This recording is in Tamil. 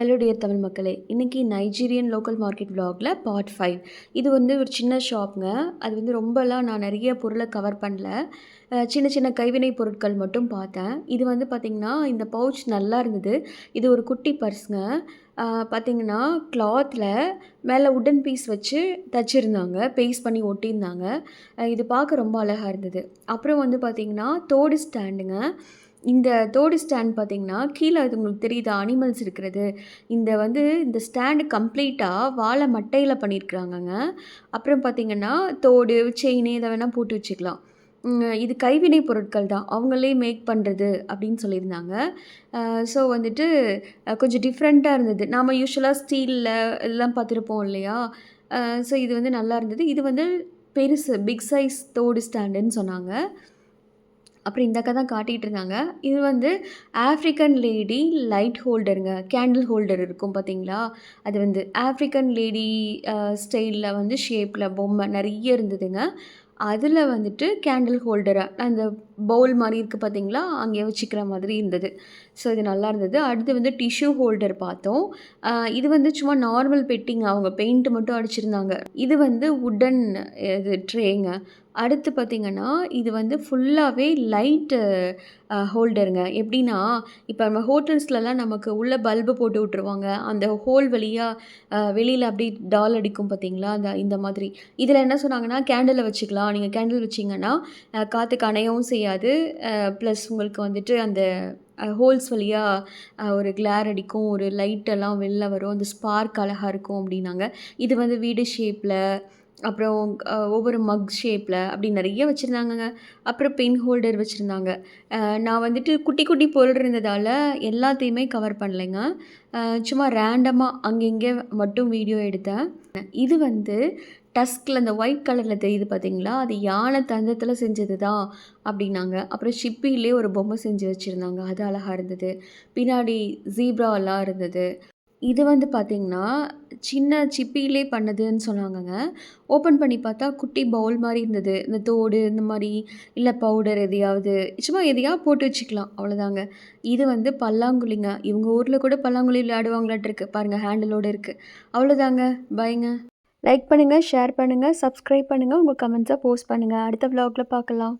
ஹலோ டியர் தமிழ் மக்களே இன்றைக்கி நைஜீரியன் லோக்கல் மார்க்கெட் vlogல பார்ட் ஃபைவ் இது வந்து ஒரு சின்ன ஷாப்புங்க அது வந்து ரொம்பலாம் நான் நிறைய பொருளை கவர் பண்ணல. சின்ன சின்ன கைவினை பொருட்கள் மட்டும் பார்த்தேன். இது வந்து பார்த்திங்கன்னா இந்த பவுச் நல்லா இருந்தது. இது ஒரு குட்டி பர்ஸுங்க பார்த்திங்கன்னா கிளாத்தில் மேலே உடன் பீஸ் வச்சு தச்சுருந்தாங்க. பேஸ்ட் பண்ணி ஒட்டியிருந்தாங்க. இது பார்க்க ரொம்ப அழகாக இருந்தது. அப்புறம் வந்து பார்த்திங்கன்னா தோடு ஸ்டாண்டுங்க இந்த தோடு ஸ்டாண்ட் பார்த்தீங்கன்னா கீழே அது உங்களுக்கு தெரியுதா அனிமல்ஸ் இருக்கிறது. இந்த வந்து இந்த ஸ்டாண்டு கம்ப்ளீட்டாக வாழை மட்டையில் பண்ணியிருக்கிறாங்கங்க. அப்புறம் பார்த்தீங்கன்னா தோடு செயின் இதை வேணால் போட்டு வச்சுக்கலாம். இது கைவினை பொருட்கள் தான். அவங்களே மேக் பண்ணுறது அப்படின்னு சொல்லியிருந்தாங்க. ஸோ வந்துட்டு கொஞ்சம் டிஃப்ரெண்ட்டாக இருந்தது. நாம் யூஸ்வலாக ஸ்டீலில் எல்லாம் பார்த்துருப்போம் இல்லையா? ஸோ இது வந்து நல்லா இருந்தது. இது வந்து பெருசு பிக் சைஸ் தோடு ஸ்டாண்டுன்னு சொன்னாங்க. அப்புறம் இந்த அக்கா தான் காட்டிகிட்டு இருந்தாங்க இது வந்து ஆஃப்ரிக்கன் லேடி லைட் ஹோல்டருங்க கேண்டில் ஹோல்டர் இருக்கும் பார்த்தீங்களா? அது வந்து ஆஃப்ரிக்கன் லேடி ஸ்டைலில் வந்து ஷேப்பில் பொம்மை நிறைய இருந்ததுங்க. அதில் வந்துட்டு கேண்டில் ஹோல்டரை அந்த பவுல் மாதிரி இருக்குது பார்த்தீங்களா? அங்கே வச்சுக்கிற மாதிரி இருந்தது. ஸோ இது நல்லா இருந்தது. அடுத்து வந்து டிஷ்யூ ஹோல்டர் பார்த்தோம். இது வந்து சும்மா நார்மல் பெட்டிங்க அவங்க பெயிண்ட் மட்டும் அடிச்சிருந்தாங்க. இது வந்து உடன் இது ட்ரேங்க அடுத்து பார்த்திங்கன்னா இது வந்து ஃபுல்லாகவே லைட்டு ஹோல்டருங்க எப்படின்னா இப்போ நம்ம ஹோட்டல்ஸ்லலாம் நமக்கு உள்ள பல்பு போட்டு விட்ருவாங்க அந்த ஹோல் வழியாக வெளியில் அப்படி டால் அடிக்கும் பார்த்தீங்களா? அந்த இந்த மாதிரி. இதில் என்ன சொன்னாங்கன்னா கேண்டிலை வச்சுக்கலாம். நீங்கள் கேண்டில் வச்சிங்கன்னா காற்று காற்றுக்கு அணையவும் செய்யாது. ப்ளஸ் உங்களுக்கு வந்துட்டு அந்த ஹோல்ஸ் வழியாக ஒரு கிளார் அடிக்கும். ஒரு லைட்டெல்லாம் வெளில வரும். அந்த ஸ்பார்க் அழகாக இருக்கும் அப்படின்னாங்க. இது வந்து வீடு ஷேப்பில் அப்புறம் ஒவ்வொரு மக் ஷேப்பில் அப்படி நிறைய வச்சுருந்தாங்கங்க. அப்புறம் பென் ஹோல்டர் வச்சுருந்தாங்க. நான் வந்துட்டு குட்டி குட்டி பொருள் இருந்ததால் எல்லாத்தையுமே கவர் பண்ணலைங்க. சும்மா ரேண்டமாக அங்கங்கே மட்டும் வீடியோ எடுத்தேன். இது வந்து டஸ்கில் அந்த ஒயிட் கலரில் தெரியுது பார்த்தீங்களா? அது யானை தந்தத்தில் செஞ்சது தான் அப்படின்னாங்க. அப்புறம் ஷிப்பிலே ஒரு பொம்மை செஞ்சு வச்சுருந்தாங்க. அது அழகாக இருந்தது. பின்னாடி ஜீப்ராலாம் இருந்தது. இது வந்து பார்த்திங்கன்னா சின்ன சிப்பியிலே பண்ணதுன்னு சொன்னாங்கங்க. ஓப்பன் பண்ணி பார்த்தா குட்டி பவுல் மாதிரி இருந்தது. இந்த தோடு இந்த மாதிரி இல்லை பவுடர் எதையாவது சும்மா எதையாவது போட்டு வச்சுக்கலாம். அவ்வளோதாங்க இது வந்து பல்லாங்குழிங்க. இவங்க ஊரில் கூட பல்லாங்குழி விளையாடுவாங்களாட்டு இருக்குது பாருங்கள் ஹேண்டிலோடு இருக்குது அவ்வளோதாங்க பைங்க லைக் பண்ணுங்கள் ஷேர் பண்ணுங்கள் சப்ஸ்கிரைப் பண்ணுங்கள் உங்கள் கமெண்ட்ஸாக போஸ்ட் பண்ணுங்கள் அடுத்த vlogல பார்க்கலாம்.